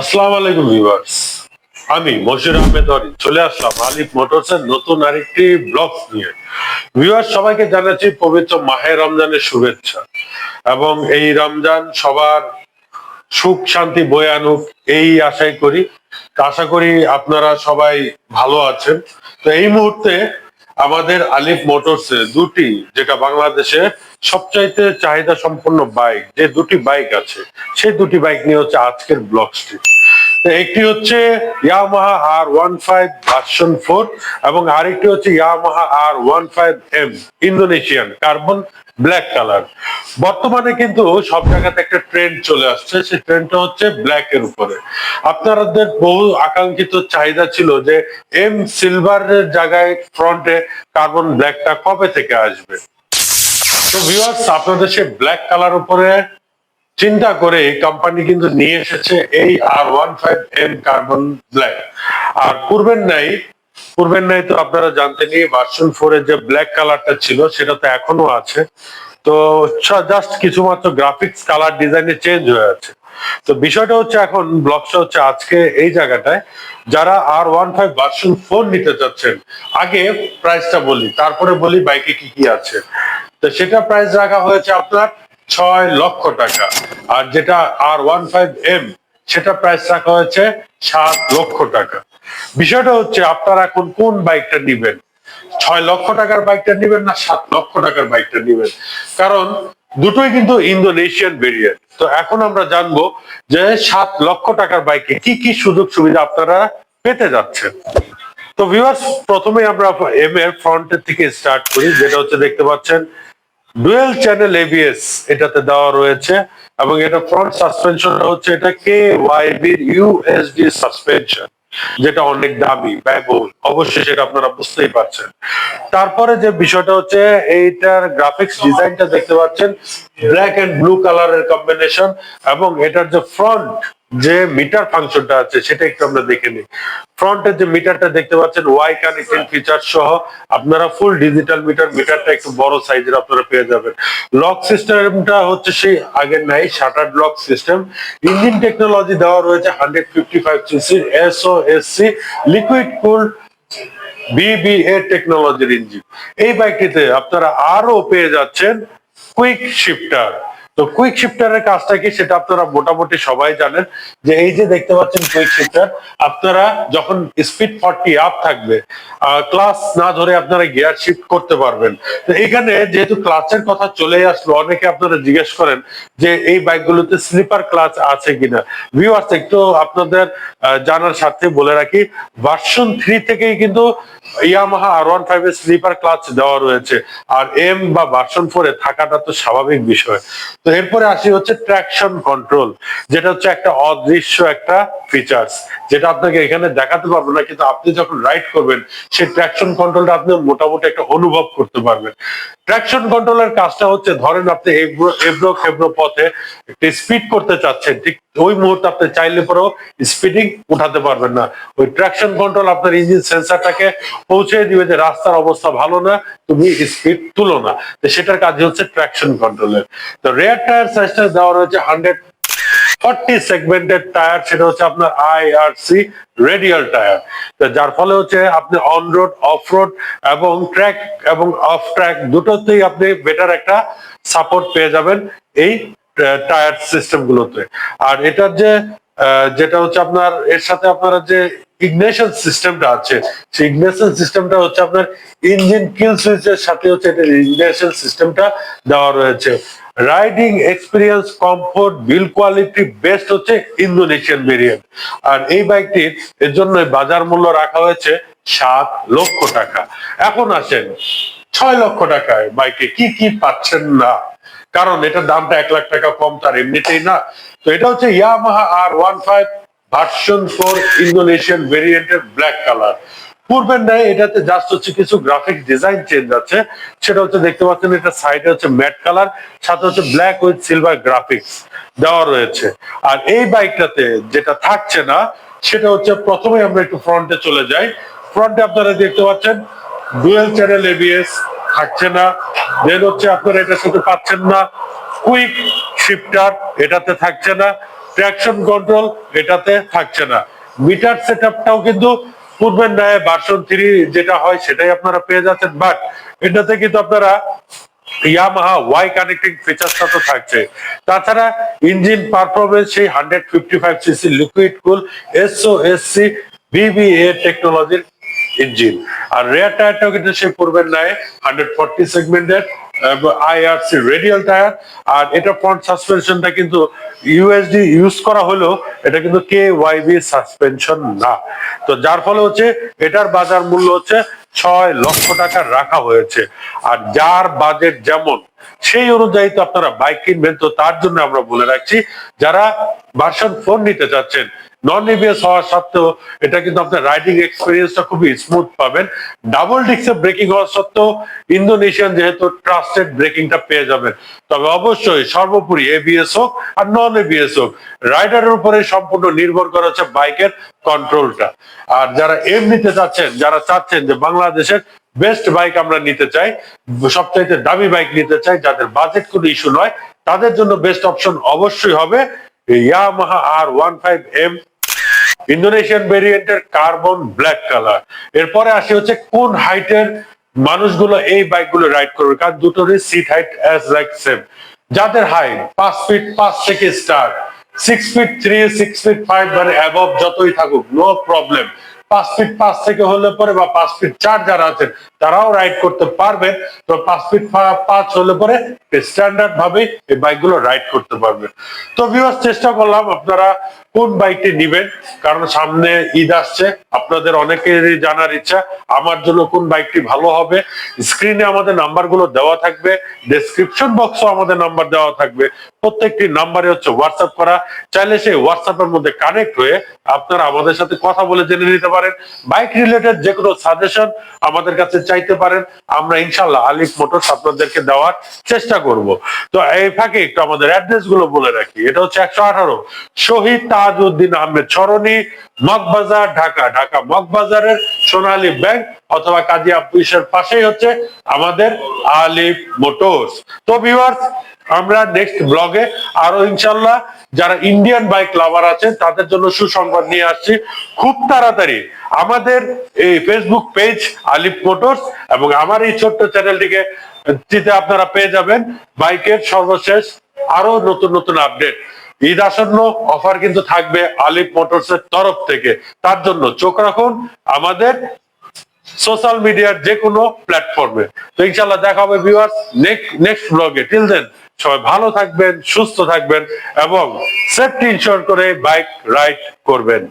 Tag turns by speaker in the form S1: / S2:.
S1: আসসালামু আলাইকুম ভিউয়ার্স। আমি মশির আহমেদ অরি চলে আসলাম আলিফ মোটরস নতুন আরেকটি ব্লগ নিয়ে। ভিউয়ার্স, সবাইকে জানাচ্ছি পবিত্র মাহে রমজানের শুভেচ্ছা। এবং এই রমজান সবার সুখ, শান্তি বয়ে আনুক, এই আশাই করি। আশা করি আপনারা সবাই ভালো আছেন। তো এই মুহূর্তে আমাদের আলিফ মোটরস দুটি, যেটা বাংলাদেশে সবচাইতে চাহিদা সম্পন্ন বাইক, যে দুটি বাইক আছে, সেই দুটি বাইক নিয়ে হচ্ছে আজকের ব্লগটি তো একটি হচ্ছে Yamaha R one five version four এবং আরেকটি হচ্ছে Yamaha R one five M Indonesian, carbon black colour. বর্তমানে কিন্তু সব জায়গাতে একটা ট্রেন্ড চলে আসছে, সেই ট্রেন্ডটা হচ্ছে ব্ল্যাক এর উপরে। আপনাদের বহু আকাঙ্ক্ষিত চাহিদা ছিল যে এম সিলভারের জায়গায় ফ্রন্টে কার্বন ব্ল্যাকটা কবে থেকে আসবে? তো ভিউয়ার্স আপনাদের সেই ব্ল্যাক কালার উপরে চিন্তা করে এই কোম্পানি কিন্তু নিয়ে এসেছে এই R one five M carbon black আর পূর্বের নাই পূর্বের নাই তো আপনারা জানতেন ভার্সন ফোর এর যে ব্ল্যাক কালারটা ছিল, সেটা তো এখনও আছে। তো জাস্ট কিছুমাত্র গ্রাফিক্স কালার ডিজাইনে চেঞ্জ হয়ে আছে। তো বিষয়টা হচ্ছে এখন ব্লগটা হচ্ছে আজকে এই জায়গাটায়। যারা R one five version four নিতে চাচ্ছেন, আগে প্রাইসটা বলি, তারপরে বলি বাইকে কি কি আছে। তো সেটা প্রাইস রাখা হয়েছে আপনার ছয় লক্ষ টাকা। আর যেটা আর ওয়ান ফাইভ এম সেটা প্রাইস রাখা হয়েছে সাত লক্ষ টাকা। বিষয়টা হচ্ছে, আপনারা এখন কোন বাইকটা নিবেন? ছয় লক্ষ টাকার বাইকটা নিবেন না সাত লক্ষ টাকার বাইকটা নিবেন? কারণ দুটোই কিন্তু ইন্দোনেশিয়ান ভেরিয়েন্ট তো এখন আমরা জানব যে সাত লক্ষ টাকার বাইকে কি কি সুযোগ সুবিধা আপনারা পেতে যাচ্ছেন। তো ভিউয়ার্স প্রথমে আমরা এম এর ফ্রন্টের থেকে স্টার্ট করি, যেটা হচ্ছে দেখতে পাচ্ছেন ডুয়েল চ্যানেল এবিএস এটাতে দেওয়া রয়েছে এবং এটা ফ্রন্ট সাসপেনশন হচ্ছে এটা কে ওয়াইবির ইউএসডি সাসপেনশন যেটা অনেক দামি, ব্যয়বহুল, অবশ্যই সেটা আপনারা বুঝতেই পারছেন। তারপরে যে বিষয়টা হচ্ছে, এইটার গ্রাফিক্স ডিজাইনটা দেখতে পাচ্ছেন ব্ল্যাক এন্ড ব্লু কালারের কম্বিনেশন এবং এটার যে ফ্রন্ট যে মিটার ফাংশনটা আছে, সেটা একটু আমরা দেখে নিই। ফ্রন্টের যে মিটারটা দেখতে পাচ্ছেন ওয়াই কানেক্টিং ফিচার সহ আপনারা ফুল ডিজিটাল মিটার মিটারটা একটু বড় সাইজের আপনারা পেয়ে যাবেন। লক সিস্টেমটা হচ্ছে সেই আগের নাই shutter lock system engine technology দেওয়া রয়েছে hundred fifty five CC SO SC liquid cool BBA টেকনোলজির ইঞ্জিন এই বাইকটিতে আপনারা আরও পেয়ে যাচ্ছেন কুইক শিফটার তো কুইক শিফটারের কাজটা কি সেটা আপনারা মোটামুটি সবাই জানেন যে এই যে দেখতে পাচ্ছেন কুইক শিফটার আপনারা যখন স্পিড ফর্টি আপ থাকবে ক্লাস না ধরে আপনারা গিয়ার শিফট করতে পারবেন। তো এখানে যেহেতু ক্লাচের কথা চলে আসলো, অনেকে আপনারা জিজ্ঞেস করেন যে এই বাইকগুলোতে স্লিপার ক্লাচ আছে কিনা। ভিউয়ার্স একটু আপনাদের জানার সাথে বলে রাখি ভার্সন থ্রি থেকেই কিন্তু ইয়ামাহা আর ওয়ান ফাইভ এর স্লিপার ক্লাচ দেওয়া রয়েছে। আর এম বা ভার্সন ফোর এ থাকাটা তো স্বাভাবিক বিষয়। তো এরপরে আসি হচ্ছে ট্র্যাকশন কন্ট্রোল যেটা হচ্ছে একটা অদৃশ্য একটা ফিচার্স যেটা আপনাকে এখানে দেখাতে পারব না, কিন্তু আপনি যখন রাইড করবেন, সেই ট্র্যাকশন কন্ট্রোলটা আপনি মোটামুটি একটা অনুভব করতে পারবেন। ট্র্যাকশন কন্ট্রোলের কাজটা হচ্ছে, ধরেন আপনি এব্রো খেব্রো পথে একটু স্পিড করতে চাচ্ছেন, ঠিক ওই মুহূর্তে আপনি চাইলে পরেও স্পিডিং উঠাতে পারবেন না। ওই ট্র্যাকশন কন্ট্রোল আপনার ইঞ্জিন সেন্সারটাকে পৌঁছে দিবে যে রাস্তার অবস্থা ভালো না, তুমি স্পিড তুলো না। সেটার কাজ হচ্ছে ট্র্যাকশন কন্ট্রোলের তো রেয়ার টায়ার সাইজটা দেওয়া রয়েছে হান্ড্রেড ফর্টি সেগমেন্টের টায়ার সেটা হচ্ছে আপনার আইআরসি রেডিয়াল টায়ার যার ফলে হচ্ছে আপনি অন রোড অফ রোড এবং ট্র্যাক এবং অফ ট্র্যাক দুটোতেই আপনি বেটার একটা সাপোর্ট পেয়ে যাবেন এই টায়ার সিস্টেম গুলোতে আর এটার যে যেটা হচ্ছে আপনার, এর সাথে আপনারা যে ইগনেশন সিস্টেমটা আছে, সেই ইগনেশন সিস্টেমটা হচ্ছে আপনার ইঞ্জিন কিল সুইচের সাথে হচ্ছে এটা ইগনেশন সিস্টেমটা দেওয়া রয়েছে। Riding experience comfort build quality best হচ্ছে ইন্দোনেশিয়ান ভেরিয়েন্ট আর এই বাইকটির এর জন্য বাজার মূল্য রাখা হয়েছে সাত লক্ষ টাকা। এখন আসেন, ছয় লক্ষ টাকায় বাইকে কি কি পাচ্ছেন না? কারণ এটার দামটা এক লাখ টাকা কম, তার এমনিতেই না। তো এটা হচ্ছে Yamaha R one five version four Indonesian ভেরিয়েন্টের ব্ল্যাক কালার পূর্বের ন্যায় এটাতে জাস্ট হচ্ছে কিছু গ্রাফিক ডিজাইন চেঞ্জ আছে। সেটা হচ্ছে দেখতে পাচ্ছেন, এটা সাইডে হচ্ছে ম্যাট কালার সাথে হচ্ছে ব্ল্যাক উইথ সিলভার গ্রাফিক্স দেওয়া রয়েছে। আর এই বাইকটাতে যেটা থাকছে না, সেটা হচ্ছে প্রথমে আমরা একটু ফ্রন্টে চলে যাই। ফ্রন্টে আপনারা দেখতে পাচ্ছেন ডুয়েল চ্যানেল এবিএস থাকছে না। দেন হচ্ছে আপনারা এটার সাথে পাচ্ছেন না কুইক শিফটার এটাতে থাকছে না। ট্র্যাকশন কন্ট্রোল এটাতে থাকছে না। মিটার সেটআপটাও কিন্তু পূর্বের ন্যায় ভার্সন থ্রি যেটা হয় সেটাই আপনারা পেয়ে যাচ্ছেন। বাট এটাতে কিন্তু আপনারা ইয়ামাহা ওয়াই কানেক্টিং ফিচারটা তো থাকছে। তাছাড়া ইঞ্জিন পারফরমেন্স সেই hundred fifty five CC liquid cool SO SC BBA টেকনোলজির ইঞ্জিন আর রেয়ার টায়ারটাও কিন্তু সেই পূর্বের ন্যায় হান্ড্রেড ফোর্টি সেগমেন্টের আইআরসি রেডিয়াল টায়ার আর এটা ফ্রন্ট সাসপেনশনটা কিন্তু ইউএসডি ইউজ করা হলো এটা কিন্তু কে ওয়াইবি সাসপেনশন না। তো যার ফলে হচ্ছে এটার বাজার মূল্য হচ্ছে ছয় লক্ষ টাকা রাখা হয়েছে। আর যার বাজেট যেমন, সেই অনুযায়ী তো আপনারা বাইক কিনবেন। তো তার জন্য আমরা বলে রাখছি, যারা ভার্সন ফোন নিতে চাচ্ছেন নন এবিএস হওয়া সত্ত্বেও এটা কিন্তু আপনার রাইডিং এক্সপিরিয়েন্সটা খুবই স্মুথ পাবেন। ডাবল ডিক্সে ব্রেকিং হওয়া সত্ত্বেও ইন্দোনেশিয়ান যেহেতু ট্রাস্টেড ব্রেকিংটা পেয়ে যাবেন। তবে অবশ্যই সর্বোপরি এবিএস হোক আর নন এবিএস হোক রাইডারের উপরে সম্পূর্ণ নির্ভর করে হচ্ছে বাইকের কন্ট্রোলটা আর যারা এম নিতে চাচ্ছেন, যারা চাচ্ছেন যে বাংলাদেশের বেস্ট বাইক আমরা নিতে চাই, সবচাইতে দামি বাইক নিতে চাই, যাদের বাজেট কোনো ইস্যু নয়, তাদের জন্য বেস্ট অপশন অবশ্যই হবে Yamaha R one five M Indonesian ভেরিয়েন্টের কার্বন ব্ল্যাক কালার এরপরে আসি হচ্ছে কোন হাইটের মানুষগুলো এই বাইকগুলো রাইড করবে, কারণ দুটোরই seat height as like same যাদের হাইট পাঁচ ফিট পাঁচ থেকে start six feet three six feet five মানে অ্যাবভ যতই থাকুক নো প্রবলেম পাঁচ ফিট পাঁচ থেকে হলে পরে বা পাঁচ ফিট চার যারা আছেন, তারাও রাইড করতে পারবেন। তো পাঁচ ফিট পাঁচ হলে পরে স্ট্যান্ডার্ড ভাবে এই বাইকগুলো রাইড করতে পারবেন তো ভিউয়ার্স চেষ্টা করলাম আপনারা কোন বাইকটি নিবেন? কারণ সামনে ঈদ আসছে, আপনাদের অনেকেরই জানার ইচ্ছা, আমার জন্য কোন বাইকটি ভালো হবে। স্ক্রিনে আমাদের নাম্বারগুলো দেওয়া থাকবে ডেসক্রিপশন বক্সও আমাদের নাম্বার দেওয়া থাকবে। প্রত্যেকটি নাম্বারে হচ্ছে হোয়াটসঅ্যাপ করা। চাইলে সেই হোয়াটসঅ্যাপের মধ্যে কানেক্ট হয়ে আপনারা আমাদের সাথে কথা বলে জেনে নিতে পারেন। বাইক রিলেটেড যে কোনো সাজেশন আমাদের কাছে চাইতে পারেন, আমরা ইনশাল্লাহ আলিফ মোটরস আপনাদেরকে দেওয়ার চেষ্টা করব। তো এই ফাঁকে একটু আমাদের অ্যাড্রেসগুলো বলে রাখি। এটা হচ্ছে একশো আঠারো শহীদ তাজউদ্দিন আহমেদ সরণি, মগবাজার, ঢাকা। ঢাকা মগবাজারের সোনালী ব্যাংক অথবা কাজী অফিসের পাশেই হচ্ছে আমাদের আলিফ মোটরস। তো ভিউয়ার্স আমরা নেক্সট ব্লগে আরও ইনশাল্লাহ যারা ইন্ডিয়ান বাইক লাভার আছেন, তাদের জন্য সুসংবাদ নিয়ে আসছি। খুব তাড়াতাড়ি আমাদের এই ফেসবুক পেজ আলিফ মোটরস এবং আমার এই ছোট্ট চ্যানেলটিকে আপনারা পেয়ে যাবেন। বাইকের সর্বশেষ আরও নতুন নতুন আপডেট ঈদ আসন্ন অফার কিন্তু থাকবে আলিফ মোটরস এর তরফ থেকে। তার জন্য চোখ রাখুন আমাদের সোশ্যাল মিডিয়ার যে কোনো প্ল্যাটফর্মে তো ইনশাল্লাহ দেখা হবে ভিউয়ার্স নেক্সট ব্লগে টিল দেন সবাই ভালো থাকবেন, সুস্থ থাকবেন এবং সেফটি ইনশোর করে বাইক রাইড করবেন।